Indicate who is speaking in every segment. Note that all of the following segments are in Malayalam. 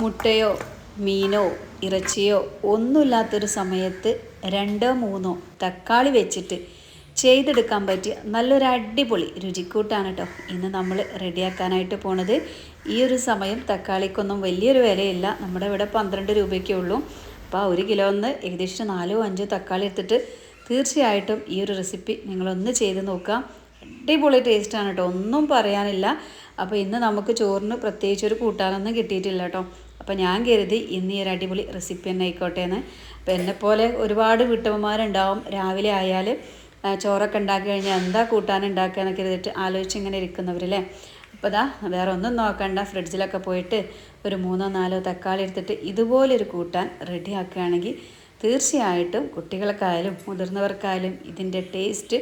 Speaker 1: മുട്ടയോ മീനോ ഇറച്ചിയോ ഒന്നുമില്ലാത്തൊരു സമയത്ത് രണ്ടോ മൂന്നോ തക്കാളി വെച്ചിട്ട് ചെയ്തെടുക്കാൻ പറ്റിയ നല്ലൊരു അടിപൊളി രുചിക്കൂട്ടാണ് കേട്ടോ ഇന്ന് നമ്മൾ റെഡിയാക്കാനായിട്ട് പോണത് ഈ ഒരു സമയം തക്കാളിക്കൊന്നും വലിയൊരു വിലയില്ല നമ്മുടെ ഇവിടെ പന്ത്രണ്ട് രൂപയ്ക്കേ ഉള്ളൂ അപ്പോൾ ഒരു കിലോന്ന് ഏകദേശം നാലോ അഞ്ചോ തക്കാളി എടുത്തിട്ട് തീർച്ചയായിട്ടും ഈ ഒരു റെസിപ്പി നിങ്ങളൊന്ന് ചെയ്ത് നോക്കുക അടിപൊളി ടേസ്റ്റാണ് കേട്ടോ ഒന്നും പറയാനില്ല അപ്പോൾ ഇന്ന് നമുക്ക് ചോറിന് പ്രത്യേകിച്ച് ഒരു കൂട്ടാനൊന്നും കിട്ടിയിട്ടില്ല കേട്ടോ അപ്പോൾ ഞാൻ കരുതി ഇന്ന് ഈ ഒരു അടിപൊളി റെസിപ്പി തന്നെ ആയിക്കോട്ടെ എന്ന് അപ്പോൾ എന്നെപ്പോലെ ഒരുപാട് വീട്ടമ്മമാരുണ്ടാവും രാവിലെ ആയാൽ ചോറൊക്കെ ഉണ്ടാക്കി കഴിഞ്ഞാൽ എന്താ കൂട്ടാൻ ഉണ്ടാക്കുക എന്നൊക്കെ കരുതിയിട്ട് ആലോചിച്ച് ഇങ്ങനെ ഇരിക്കുന്നവരല്ലേ അപ്പോൾ ദാ വേറെ ഒന്നും നോക്കണ്ട ഫ്രിഡ്ജിലൊക്കെ പോയിട്ട് ഒരു മൂന്നോ നാലോ തക്കാളി എടുത്തിട്ട് ഇതുപോലൊരു കൂട്ടാൻ റെഡിയാക്കുകയാണെങ്കിൽ തീർച്ചയായിട്ടും കുട്ടികൾക്കായാലും മുതിർന്നവർക്കായാലും ഇതിൻ്റെ ടേസ്റ്റ്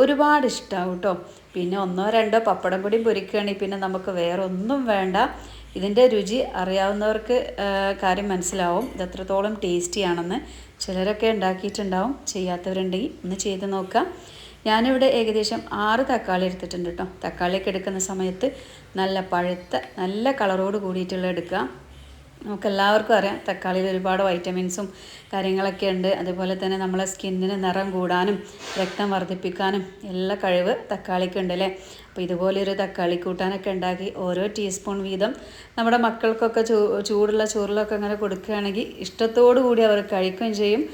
Speaker 1: ഒരുപാട് ഇഷ്ടമാവും കേട്ടോ പിന്നെ ഒന്നോ രണ്ടോ പപ്പടം പൊടിയും പൊരിക്കുകയാണെങ്കിൽ പിന്നെ നമുക്ക് വേറെ ഒന്നും വേണ്ട ഇതിൻ്റെ രുചി അറിയാവുന്നവർക്ക് കാര്യം മനസ്സിലാവും ഇത് എത്രത്തോളം ടേസ്റ്റിയാണെന്ന് ചിലരൊക്കെ ഉണ്ടാക്കിയിട്ടുണ്ടാവും ചെയ്യാത്തവരുണ്ടെങ്കിൽ ഒന്ന് ചെയ്ത് നോക്കാം ഞാനിവിടെ ഏകദേശം ആറ് തക്കാളി എടുത്തിട്ടുണ്ട് കേട്ടോ തക്കാളിയൊക്കെ എടുക്കുന്ന സമയത്ത് നല്ല പഴുത്ത നല്ല കളറോട് കൂടിയിട്ടുള്ള എടുക്കുക നമുക്കെല്ലാവർക്കും അറിയാം തക്കാളിയിൽ ഒരുപാട് വൈറ്റമിൻസും കാര്യങ്ങളൊക്കെ ഉണ്ട് അതുപോലെ തന്നെ നമ്മളെ സ്കിന്നിന് നിറം കൂടാനും രക്തം വർദ്ധിപ്പിക്കാനും എല്ലാ കഴിവ് തക്കാളിക്കുണ്ട് അല്ലേ അപ്പോൾ ഇതുപോലൊരു തക്കാളി കൂട്ടാനൊക്കെ ഉണ്ടാക്കി ഓരോ ടീസ്പൂൺ വീതം നമ്മുടെ മക്കൾക്കൊക്കെ ചൂടുള്ള ചോറിലൊക്കെ അങ്ങനെ കൊടുക്കുകയാണെങ്കിൽ ഇഷ്ടത്തോടു കൂടി അവർ കഴിക്കുകയും ചെയ്യും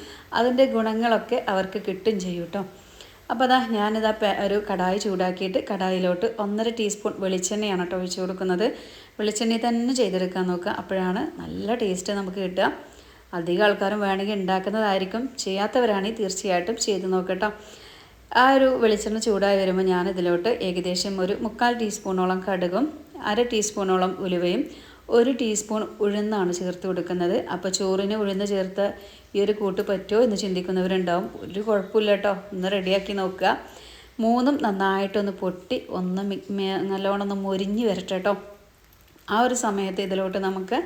Speaker 1: അതിൻ്റെ ഗുണങ്ങളൊക്കെ അവർക്ക് കിട്ടും ചെയ്യും കേട്ടോ അപ്പോൾ അതാ ഞാനിതാ ഒരു കടായി ചൂടാക്കിയിട്ട് കടായിലോട്ട് ഒന്നര ടീസ്പൂൺ വെളിച്ചെണ്ണയാണ് കേട്ടോ ഒഴിച്ചു കൊടുക്കുന്നത് വെളിച്ചെണ്ണയിൽ തന്നെ ചെയ്തെടുക്കാൻ നോക്കുക അപ്പോഴാണ് നല്ല ടേസ്റ്റ് നമുക്ക് കിട്ടുക അധികം ആൾക്കാരും വേണമെങ്കിൽ ഉണ്ടാക്കുന്നതായിരിക്കും ചെയ്യാത്തവരാണെങ്കിൽ തീർച്ചയായിട്ടും ചെയ്ത് നോക്കട്ടോ ആ ഒരു വെളിച്ചെണ്ണ ചൂടായി വരുമ്പോൾ ഞാൻ ഇതിലോട്ട് ഏകദേശം ഒരു മുക്കാൽ ടീസ്പൂണോളം കടുകും അര ടീസ്പൂണോളം ഉലുവയും ഒരു ടീസ്പൂൺ ഉഴുന്നാണ് ചേർത്ത് കൊടുക്കുന്നത് അപ്പോൾ ചോറിന് ഉഴുന്ന് ചേർത്ത് ഈ ഒരു കൂട്ട് പറ്റുമോ എന്ന് ചിന്തിക്കുന്നവരുണ്ടാവും ഒരു കുഴപ്പമില്ല കേട്ടോ ഒന്ന് റെഡിയാക്കി നോക്കുക മൂന്നും നന്നായിട്ടൊന്ന് പൊട്ടി ഒന്ന് നല്ലോണം ഒന്ന് മുരിഞ്ഞ് വരട്ടെ കേട്ടോ ആ ഒരു സമയത്ത് ഇതിലോട്ട് നമുക്ക്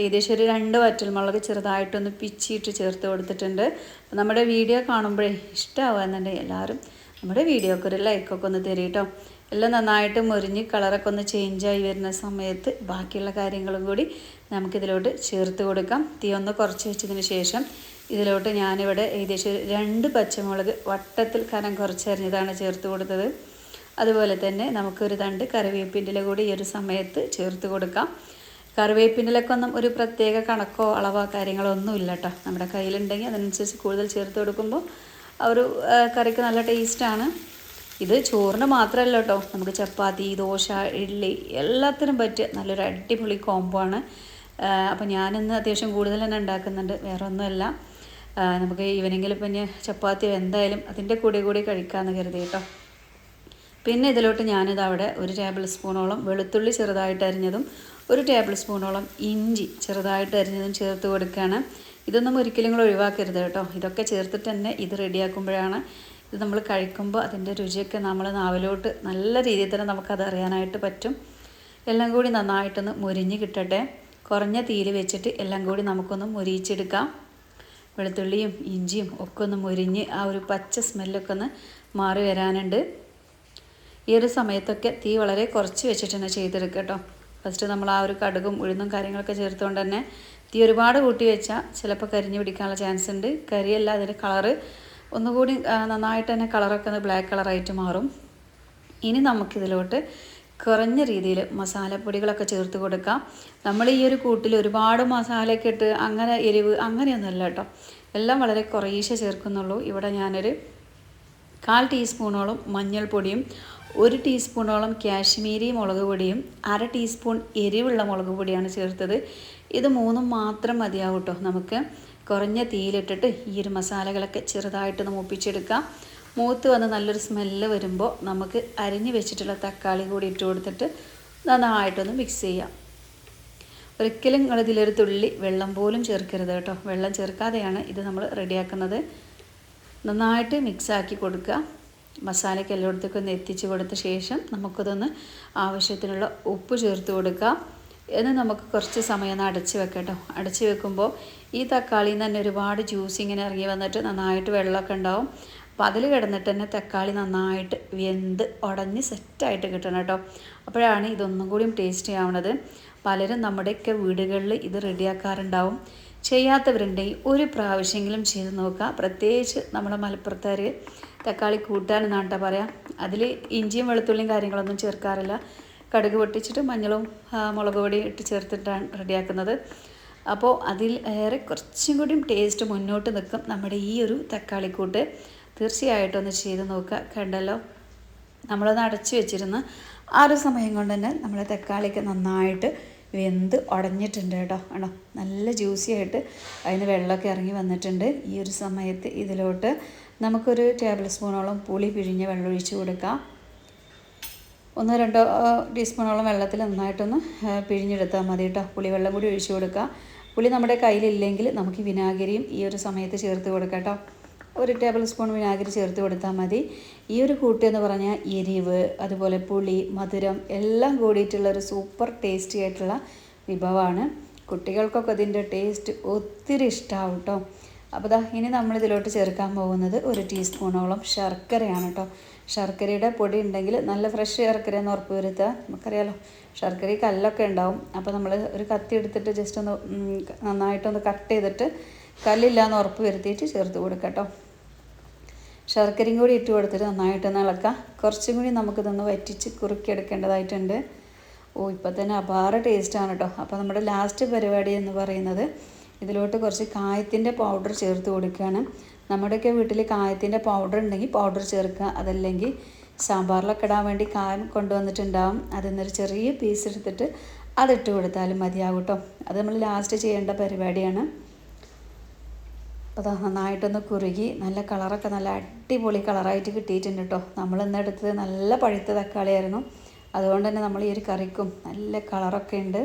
Speaker 1: ഏകദേശം ഒരു രണ്ട് വറ്റൽമുളക് ചെറുതായിട്ടൊന്ന് പിച്ചിയിട്ട് ചേർത്ത് കൊടുത്തിട്ടുണ്ട് നമ്മുടെ വീഡിയോ കാണുമ്പോഴേ ഇഷ്ടമാവുന്നുണ്ടെങ്കിൽ എല്ലാവരും നമ്മുടെ വീഡിയോക്ക് ഒരു ലൈക്കൊക്കെ ഒന്ന് തരും കേട്ടോ എല്ലാം നന്നായിട്ട് മുറിഞ്ഞ് കളറൊക്കെ ഒന്ന് ചേഞ്ചായി വരുന്ന സമയത്ത് ബാക്കിയുള്ള കാര്യങ്ങളും കൂടി നമുക്കിതിലോട്ട് ചേർത്ത് കൊടുക്കാം തീ ഒന്ന് കുറച്ച് വെച്ചതിന് ശേഷം ഇതിലോട്ട് ഞാനിവിടെ ഏകദേശം രണ്ട് പച്ചമുളക് വട്ടത്തിൽ കനം കുറച്ചരിഞ്ഞതാണ് ചേർത്ത് കൊടുത്തത് അതുപോലെ തന്നെ നമുക്കൊരു തണ്ട് കറിവേപ്പിൻ്റെ കൂടി ഈ ഒരു സമയത്ത് ചേർത്ത് കൊടുക്കാം കറിവേപ്പിൻ്റെക്കൊന്നും ഒരു പ്രത്യേക കണക്കോ അളവോ കാര്യങ്ങളോ ഒന്നും ഇല്ല കേട്ടോ നമ്മുടെ കയ്യിലുണ്ടെങ്കിൽ അതിനനുസരിച്ച് കൂടുതൽ ചേർത്ത് കൊടുക്കുമ്പോൾ ഒരു കറിക്ക് നല്ല ടേസ്റ്റാണ് ഇത് ചോറിന് മാത്രമല്ല കേട്ടോ നമുക്ക് ചപ്പാത്തി ദോശ ഇഡ്ഡലി എല്ലാത്തിനും പറ്റിയ നല്ലൊരു അടിപൊളി കോംബോ ആണ് അപ്പോൾ ഞാനിന്ന് അത്യാവശ്യം കൂടുതൽ തന്നെ ഉണ്ടാക്കുന്നുണ്ട് വേറെ ഒന്നുമല്ല നമുക്ക് ഈവനിങ്ങിൽ പിന്നെ ചപ്പാത്തി എന്തായാലും അതിൻ്റെ കൂടെ കൂടി കഴിക്കാമെന്ന് കരുതി കേട്ടോ പിന്നെ ഇതിലോട്ട് ഞാനിത് അവിടെ ഒരു ടേബിൾ സ്പൂണോളം വെളുത്തുള്ളി ചെറുതായിട്ട് അരിഞ്ഞതും ഒരു ടേബിൾ സ്പൂണോളം ഇഞ്ചി ചെറുതായിട്ട് അരിഞ്ഞതും ചേർത്ത് കൊടുക്കുകയാണ് ഇതൊന്നും ഒരിക്കലും കൂടെ ഒഴിവാക്കരുത് കേട്ടോ ഇതൊക്കെ ചേർത്തിട്ട് തന്നെ ഇത് റെഡിയാക്കുമ്പോഴാണ് ഇത് നമ്മൾ കഴിക്കുമ്പോൾ അതിൻ്റെ രുചിയൊക്കെ നമ്മൾ നാവിലോട്ട് നല്ല രീതിയിൽ തന്നെ നമുക്കത് അറിയാനായിട്ട് പറ്റും എല്ലാം കൂടി നന്നായിട്ടൊന്ന് മുരിഞ്ഞ് കിട്ടട്ടെ കുറഞ്ഞ തീയിൽ വെച്ചിട്ട് എല്ലാം കൂടി നമുക്കൊന്ന് മുരിയിച്ചെടുക്കാം വെളുത്തുള്ളിയും ഇഞ്ചിയും ഒക്കെ ഒന്ന് മുരിഞ്ഞ് ആ ഒരു പച്ച സ്മെല്ലൊക്കെ ഒന്ന് മാറി വരാനുണ്ട് ഈ ഒരു സമയത്തൊക്കെ തീ വളരെ കുറച്ച് വെച്ചിട്ട് തന്നെ ചെയ്തെടുക്കുക കേട്ടോ ഫസ്റ്റ് നമ്മൾ ആ ഒരു കടുകും ഉഴുന്നും കാര്യങ്ങളൊക്കെ ചേർത്തുകൊണ്ട് തന്നെ തീ ഒരുപാട് കൂട്ടി വെച്ചാൽ ചിലപ്പോൾ കരിഞ്ഞു പിടിക്കാനുള്ള ചാൻസ് ഉണ്ട് കരിയല്ല അതിൻ്റെ കളറ് ഒന്നുകൂടി നന്നായിട്ട് തന്നെ കളറൊക്കെ ഒന്ന് ബ്ലാക്ക് കളറായിട്ട് മാറും ഇനി നമുക്കിതിലോട്ട് കുറഞ്ഞ രീതിയിൽ മസാലപ്പൊടികളൊക്കെ ചേർത്ത് കൊടുക്കാം നമ്മൾ ഈ ഒരു കൂട്ടിൽ ഒരുപാട് മസാലയൊക്കെ ഇട്ട് അങ്ങനെ എരിവ് അങ്ങനെയൊന്നുമല്ല കേട്ടോ എല്ലാം വളരെ കുറേശ്ശെ ചേർക്കുന്നുള്ളൂ ഇവിടെ ഞാനൊരു കാൽ ടീസ്പൂണോളം മഞ്ഞൾപ്പൊടിയും ഒരു ടീസ്പൂണോളം കാശ്മീരി മുളക് പൊടിയും അര ടീസ്പൂൺ എരിവുള്ള മുളക് പൊടിയാണ് ചേർത്തത് ഇത് മൂന്നും മാത്രം മതിയാവും കേട്ടോ നമുക്ക് കുറഞ്ഞ തീയിലിട്ടിട്ട് ഈ ഒരു മസാലകളൊക്കെ ഒന്ന് മൂപ്പിച്ചെടുക്കാം മൂത്ത് വന്ന് നല്ലൊരു സ്മെല്ല് വരുമ്പോൾ നമുക്ക് അരിഞ്ഞു വെച്ചിട്ടുള്ള തക്കാളി കൂടി ഇട്ട് കൊടുത്തിട്ട് നന്നായിട്ടൊന്ന് മിക്സ് ചെയ്യാം ഒരിക്കലും നിങ്ങൾ ഇതിലൊരു തുള്ളി വെള്ളം പോലും ചേർക്കരുത് കേട്ടോ വെള്ളം ചേർക്കാതെയാണ് ഇത് നമ്മൾ റെഡിയാക്കുന്നത് നന്നായിട്ട് മിക്സാക്കി കൊടുക്കുക മസാലയ്ക്ക് എല്ലായിടത്തേക്കും ഒന്ന് എത്തിച്ചു കൊടുത്ത ശേഷം നമുക്കതൊന്ന് ആവശ്യത്തിനുള്ള ഉപ്പ് ചേർത്ത് കൊടുക്കാം എന്ന് നമുക്ക് കുറച്ച് സമയം ഒന്ന് അടച്ച് വെക്കട്ടോ അടച്ച് വെക്കുമ്പോൾ ഈ തക്കാളിയിൽ നിന്ന് തന്നെ ഒരുപാട് ജ്യൂസ് ഇങ്ങനെ ഇറങ്ങി വന്നിട്ട് നന്നായിട്ട് വെള്ളമൊക്കെ ഉണ്ടാവും അപ്പോൾ അതിൽ കിടന്നിട്ട് തന്നെ തക്കാളി നന്നായിട്ട് വെന്ത് ഉടഞ്ഞ് സെറ്റായിട്ട് കിട്ടണം കേട്ടോ അപ്പോഴാണ് ഇതൊന്നും കൂടിയും ടേസ്റ്റ് ചെയ്യാവുന്നത് പലരും നമ്മുടെയൊക്കെ വീടുകളിൽ ഇത് റെഡിയാക്കാറുണ്ടാവും ചെയ്യാത്തവരുണ്ടെങ്കിൽ ഒരു പ്രാവശ്യമെങ്കിലും ചെയ്ത് നോക്കുക പ്രത്യേകിച്ച് നമ്മുടെ മലപ്പുറത്തുകാർ തക്കാളി കൂട്ടാനെന്നാണ് കേട്ടോ പറയാം അതിൽ ഇഞ്ചിയും വെളുത്തുള്ളിയും കാര്യങ്ങളൊന്നും ചേർക്കാറില്ല കടുക് പൊട്ടിച്ചിട്ട് മഞ്ഞളും മുളക് പൊടി ഇട്ട് ചേർത്തിട്ടാണ് റെഡിയാക്കുന്നത് അപ്പോൾ അതിൽ ഏറെ കുറച്ചും കൂടിയും ടേസ്റ്റ് മുന്നോട്ട് നിൽക്കും നമ്മുടെ ഈ ഒരു തക്കാളിക്കൂട്ട് തീർച്ചയായിട്ടും ഒന്ന് ചെയ്ത് നോക്കുക കണ്ടല്ലോ നമ്മളൊന്ന് അടച്ച് വെച്ചിരുന്ന ആ ഒരു സമയം കൊണ്ട് തന്നെ നമ്മുടെ തക്കാളിക്ക് നന്നായിട്ട് വെന്ത് ഉടഞ്ഞിട്ടുണ്ട് കേട്ടോ ആണോ നല്ല ജ്യൂസി ആയിട്ട് അതിന് വെള്ളമൊക്കെ ഇറങ്ങി വന്നിട്ടുണ്ട് ഈ ഒരു സമയത്ത് ഇതിലോട്ട് നമുക്കൊരു ടേബിൾ സ്പൂണോളം പുളി പിഴിഞ്ഞ് വെള്ളമൊഴിച്ച് കൊടുക്കാം ഒന്നോ രണ്ടോ ടീസ്പൂണോളം വെള്ളത്തിൽ നന്നായിട്ടൊന്ന് പിഴിഞ്ഞെടുത്താൽ മതി കേട്ടോ പുളിവെള്ളം കൂടി ഒഴിച്ചു കൊടുക്കുക പുളി നമ്മുടെ കയ്യിലില്ലെങ്കിൽ നമുക്ക് വിനാഗിരിയും ഈ ഒരു സമയത്ത് ചേർത്ത് കൊടുക്കാം ഒരു ടേബിൾ സ്പൂൺ വിനാഗിരി ചേർത്ത് കൊടുത്താൽ മതി ഈ ഒരു കൂട്ട് എന്ന് പറഞ്ഞാൽ എരിവ് അതുപോലെ പുളി മധുരം എല്ലാം കൂടിയിട്ടുള്ള ഒരു സൂപ്പർ ടേസ്റ്റി ആയിട്ടുള്ള വിഭവമാണ് കുട്ടികൾക്കൊക്കെ ഇതിൻ്റെ ടേസ്റ്റ് ഒത്തിരി ഇഷ്ടമാവും കേട്ടോ അപ്പോൾ ദാ ഇനി നമ്മൾ ഇതിലോട്ട് ചേർക്കാൻ പോകുന്നത് ഒരു ടീസ്പൂണോളം ശർക്കരയാണ് കേട്ടോ ശർക്കരയുടെ പൊടി ഉണ്ടെങ്കിൽ നല്ല ഫ്രഷ് ശർക്കര എന്ന് ഉറപ്പ് വരുത്തുക നമുക്കറിയാലോ ശർക്കര കല്ലൊക്കെ ഉണ്ടാവും അപ്പോൾ നമ്മൾ ഒരു കത്തി എടുത്തിട്ട് ജസ്റ്റ് ഒന്ന് നന്നായിട്ടൊന്ന് കട്ട് ചെയ്തിട്ട് കല്ലില്ല എന്ന് ഉറപ്പ് വരുത്തിയിട്ട് ചേർത്ത് കൊടുക്കുക കേട്ടോ ശർക്കരയും കൂടി ഇട്ട് കൊടുത്തിട്ട് നന്നായിട്ടൊന്ന് ഇളക്കുക കുറച്ചും കൂടി നമുക്കിതൊന്ന് വറ്റിച്ച് കുറുക്കിയെടുക്കേണ്ടതായിട്ടുണ്ട് ഓ ഇപ്പം തന്നെ അപാറ ടേസ്റ്റാണ് കേട്ടോ അപ്പോൾ നമ്മുടെ ലാസ്റ്റ് പരിപാടി എന്ന് പറയുന്നത് ഇതിലോട്ട് കുറച്ച് കായത്തിൻ്റെ പൗഡർ ചേർത്ത് കൊടുക്കുകയാണ് നമ്മുടെയൊക്കെ വീട്ടിൽ കായത്തിൻ്റെ പൗഡർ ഉണ്ടെങ്കിൽ പൗഡർ ചേർക്കുക അതല്ലെങ്കിൽ സാമ്പാറിലൊക്കെ ഇടാൻ വേണ്ടി കായം കൊണ്ടുവന്നിട്ടുണ്ടാവും അതിൽ നിന്നൊരു ചെറിയ പീസ് എടുത്തിട്ട് അതിട്ട് കൊടുത്താലും മതിയാകും അത് നമ്മൾ ലാസ്റ്റ് ചെയ്യേണ്ട പരിപാടിയാണ് അപ്പോൾ നന്നായിട്ടൊന്ന് കുറുകി നല്ല കളറൊക്കെ നല്ല അടിപൊളി കളറായിട്ട് കിട്ടിയിട്ടുണ്ട് കേട്ടോ നമ്മൾ ഇന്ന് എടുത്തത് നല്ല പഴുത്ത തക്കാളിയായിരുന്നു അതുകൊണ്ട് തന്നെ നമ്മൾ ഈ ഒരു കറിക്കും നല്ല കളറൊക്കെ ഉണ്ട്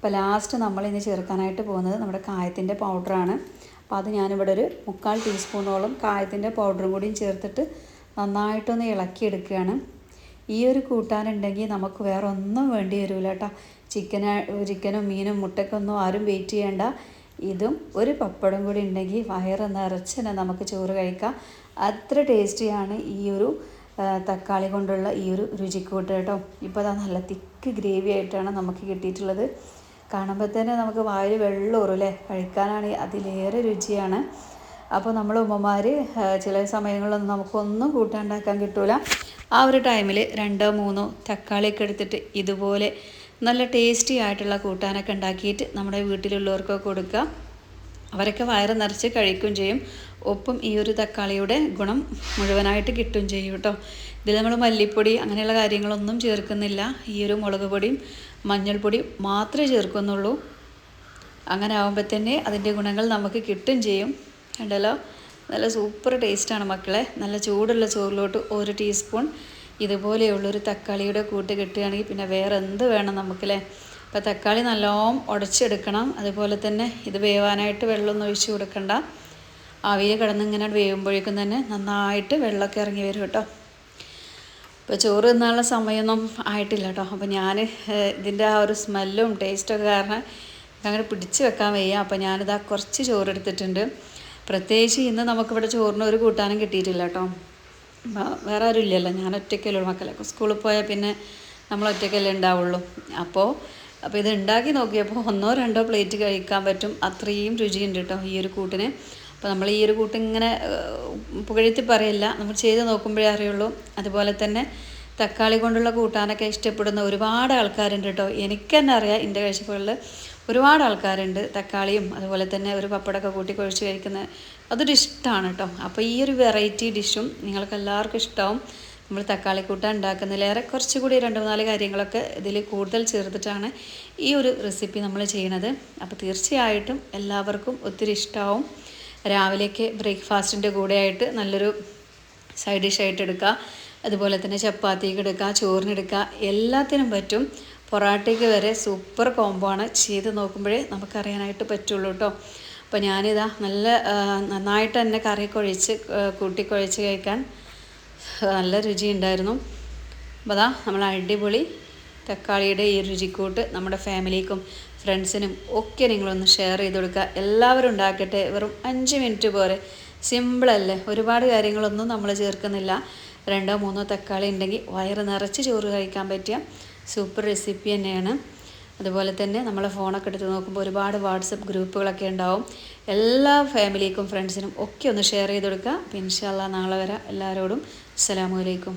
Speaker 1: അപ്പോൾ ലാസ്റ്റ് നമ്മൾ ഇനി ചേർക്കാനായിട്ട് പോകുന്നത് നമ്മുടെ കായത്തിൻ്റെ പൗഡറാണ് അപ്പോൾ അത് ഞാനിവിടെ ഒരു മുക്കാൽ ടീസ്പൂണോളം കായത്തിൻ്റെ പൗഡറും കൂടിയും ചേർത്തിട്ട് നന്നായിട്ടൊന്ന് ഇളക്കിയെടുക്കുകയാണ് ഈ ഒരു കൂട്ടാനുണ്ടെങ്കിൽ നമുക്ക് വേറെ ഒന്നും വേണ്ടി വരില്ല കേട്ടോ ചിക്കൻ ചിക്കനും മീനും മുട്ടക്കൊന്നും ആരും വെയിറ്റ് ചെയ്യേണ്ട ഇതും ഒരു പപ്പടം കൂടി ഉണ്ടെങ്കിൽ വയറ് നിറച്ച് തന്നെ നമുക്ക് ചോറ് കഴിക്കാം അത്ര ടേസ്റ്റിയാണ് ഈ ഒരു തക്കാളി കൊണ്ടുള്ള ഈ ഒരു രുചിക്കൂട്ട് കേട്ടോ ഇപ്പോൾ അത് നല്ല തിക്ക് ഗ്രേവി ആയിട്ടാണ് നമുക്ക് കിട്ടിയിട്ടുള്ളത് കാണുമ്പോൾ തന്നെ നമുക്ക് വായിൽ വെള്ളമൂറും അല്ലേ കഴിക്കാനാണെങ്കിൽ അതിലേറെ രുചിയാണ് അപ്പോൾ നമ്മൾ ഉമ്മമാർ ചില സമയങ്ങളിലൊന്നും നമുക്കൊന്നും കൂട്ടാണ്ടാക്കാൻ കിട്ടൂല ആ ഒരു ടൈമിൽ രണ്ടോ മൂന്നോ തക്കാളിയൊക്കെ എടുത്തിട്ട് ഇതുപോലെ നല്ല ടേസ്റ്റി ആയിട്ടുള്ള കൂട്ടാനൊക്കെ ഉണ്ടാക്കിയിട്ട് നമ്മുടെ വീട്ടിലുള്ളവർക്കൊക്കെ കൊടുക്കുക അവരൊക്കെ വയറ് നിറച്ച് കഴിക്കുകയും ചെയ്യും ഒപ്പം ഈ ഒരു തക്കാളിയുടെ ഗുണം മുഴുവനായിട്ട് കിട്ടുകയും ചെയ്യും കേട്ടോ ഇതിൽ നമ്മൾ മല്ലിപ്പൊടി അങ്ങനെയുള്ള കാര്യങ്ങളൊന്നും ചേർക്കുന്നില്ല ഈ ഒരു മുളക് പൊടിയും മഞ്ഞൾപ്പൊടി മാത്രമേ ചേർക്കുന്നുള്ളൂ അങ്ങനെ ആകുമ്പോൾ തന്നെ അതിൻ്റെ ഗുണങ്ങൾ നമുക്ക് കിട്ടും ചെയ്യും കണ്ടല്ലോ നല്ല സൂപ്പർ ടേസ്റ്റാണ് മക്കളെ നല്ല ചൂടുള്ള ചോറിലോട്ട് ഒരു ടീസ്പൂൺ ഇതുപോലെയുള്ളൊരു തക്കാളിയുടെ കൂട്ട് കിട്ടുകയാണെങ്കിൽ പിന്നെ വേറെ എന്ത് വേണം നമുക്കല്ലേ അപ്പോൾ തക്കാളി നല്ലോണം ഉടച്ചെടുക്കണം അതുപോലെ തന്നെ ഇത് വേവാനായിട്ട് വെള്ളമൊന്നും ഒഴിച്ച് കൊടുക്കണ്ട ആവിയിൽ കിടന്നിങ്ങനെ വേവുമ്പോഴേക്കും തന്നെ നന്നായിട്ട് വെള്ളമൊക്കെ ഇറങ്ങി വരും കേട്ടോ ഇപ്പോൾ ചോറ് തിന്നാനുള്ള സമയമൊന്നും ആയിട്ടില്ല കേട്ടോ അപ്പോൾ ഞാൻ ഇതിൻ്റെ ആ ഒരു സ്മെല്ലും ടേസ്റ്റൊക്കെ കാരണം അങ്ങനെ പിടിച്ച് വെക്കാൻ വയ്യ അപ്പോൾ ഞാനിതാ കുറച്ച് ചോറ് എടുത്തിട്ടുണ്ട് പ്രത്യേകിച്ച് ഇന്ന് നമുക്കിവിടെ ചോറിന് ഒരു കൂട്ടാനും കിട്ടിയിട്ടില്ല കേട്ടോ വേറെ ആരും ഇല്ലല്ലോ ഞാൻ ഒറ്റയ്ക്കല്ലേ മക്കളെ സ്കൂളിൽ പോയാൽ പിന്നെ നമ്മൾ ഒറ്റയ്ക്കല്ലേ ഉണ്ടാവുള്ളൂ അപ്പോൾ അപ്പോൾ ഇത് ഉണ്ടാക്കി നോക്കിയപ്പോൾ ഒന്നോ രണ്ടോ പ്ലേറ്റ് കഴിക്കാൻ പറ്റും അത്രയും രുചിയുണ്ട് കേട്ടോ ഈ ഒരു കൂട്ടിന് അപ്പോൾ നമ്മൾ ഈ ഒരു കൂട്ടം ഇങ്ങനെ പുകഴ്ത്തി പറയില്ല നമ്മൾ ചെയ്ത് നോക്കുമ്പോഴേ അറിയുള്ളൂ അതുപോലെ തന്നെ തക്കാളി കൊണ്ടുള്ള കൂട്ടാനൊക്കെ ഇഷ്ടപ്പെടുന്ന ഒരുപാട് ആൾക്കാരുണ്ട് കേട്ടോ എനിക്ക് തന്നെ അറിയാം എൻ്റെ കാഴ്ചപ്പാടിൽ ഒരുപാട് ആൾക്കാരുണ്ട് തക്കാളിയും അതുപോലെ തന്നെ ഒരു പപ്പടമൊക്കെ കൂട്ടി കുഴച്ച് കഴിക്കുന്ന അതൊരു ഇഷ്ടമാണ് കേട്ടോ അപ്പോൾ ഈ ഒരു വെറൈറ്റി ഡിഷും നിങ്ങൾക്ക് എല്ലാവർക്കും ഇഷ്ടമാവും നമ്മൾ തക്കാളി കൂട്ടാൻ ഉണ്ടാക്കുന്നതിലേറെ കുറച്ചുകൂടി രണ്ട് മൂന്നാല് കാര്യങ്ങളൊക്കെ ഇതിൽ കൂടുതൽ ചേർത്തിട്ടാണ് ഈ ഒരു റെസിപ്പി നമ്മൾ ചെയ്യണത് അപ്പോൾ തീർച്ചയായിട്ടും എല്ലാവർക്കും ഒത്തിരി ഇഷ്ടമാവും രാവിലേക്ക് ബ്രേക്ക്ഫാസ്റ്റിൻ്റെ കൂടെയായിട്ട് നല്ലൊരു സൈഡ് ഡിഷായിട്ട് എടുക്കുക അതുപോലെ തന്നെ ചപ്പാത്തിക്ക് എടുക്കുക ചോറിനെടുക്കുക എല്ലാത്തിനും പറ്റും പൊറാട്ടയ്ക്ക് വരെ സൂപ്പർ കോംബോ ആണ് ചെയ്ത് നോക്കുമ്പോഴേ നമുക്കറിയാനായിട്ട് പറ്റുള്ളൂ കേട്ടോ അപ്പോൾ ഞാനിതാ നല്ല നന്നായിട്ട് തന്നെ കറി കുഴച്ച് കൂട്ടിക്കുഴച്ച് കഴിക്കാൻ നല്ല രുചി ഉണ്ടായിരുന്നു അപ്പോൾ അതാ നമ്മൾ അടിപൊളി തക്കാളിയുടെ ഈ രുചിക്കൂട്ട് നമ്മുടെ ഫാമിലിക്കും ഫ്രണ്ട്സിനും ഒക്കെ നിങ്ങളൊന്ന് ഷെയർ ചെയ്ത് കൊടുക്കുക എല്ലാവരും ഉണ്ടാക്കട്ടെ വെറും അഞ്ച് മിനിറ്റ് പോലെ സിമ്പിളല്ലേ ഒരുപാട് കാര്യങ്ങളൊന്നും നമ്മൾ ചേർക്കുന്നില്ല രണ്ടോ മൂന്നോ തക്കാളി ഉണ്ടെങ്കിൽ വയറ് നിറച്ച് ചോറ് കഴിക്കാൻ പറ്റിയ സൂപ്പർ റെസിപ്പി തന്നെയാണ് അതുപോലെ തന്നെ നമ്മളെ ഫോണൊക്കെ എടുത്ത് നോക്കുമ്പോൾ ഒരുപാട് വാട്സപ്പ് ഗ്രൂപ്പുകളൊക്കെ ഉണ്ടാവും എല്ലാ ഫാമിലിക്കും ഫ്രണ്ട്സിനും ഒക്കെ ഒന്ന് ഷെയർ ചെയ്ത് കൊടുക്കുക പിൻഷാള്ള നാളെ വരാം എല്ലാവരോടും അസ്സാമലൈക്കും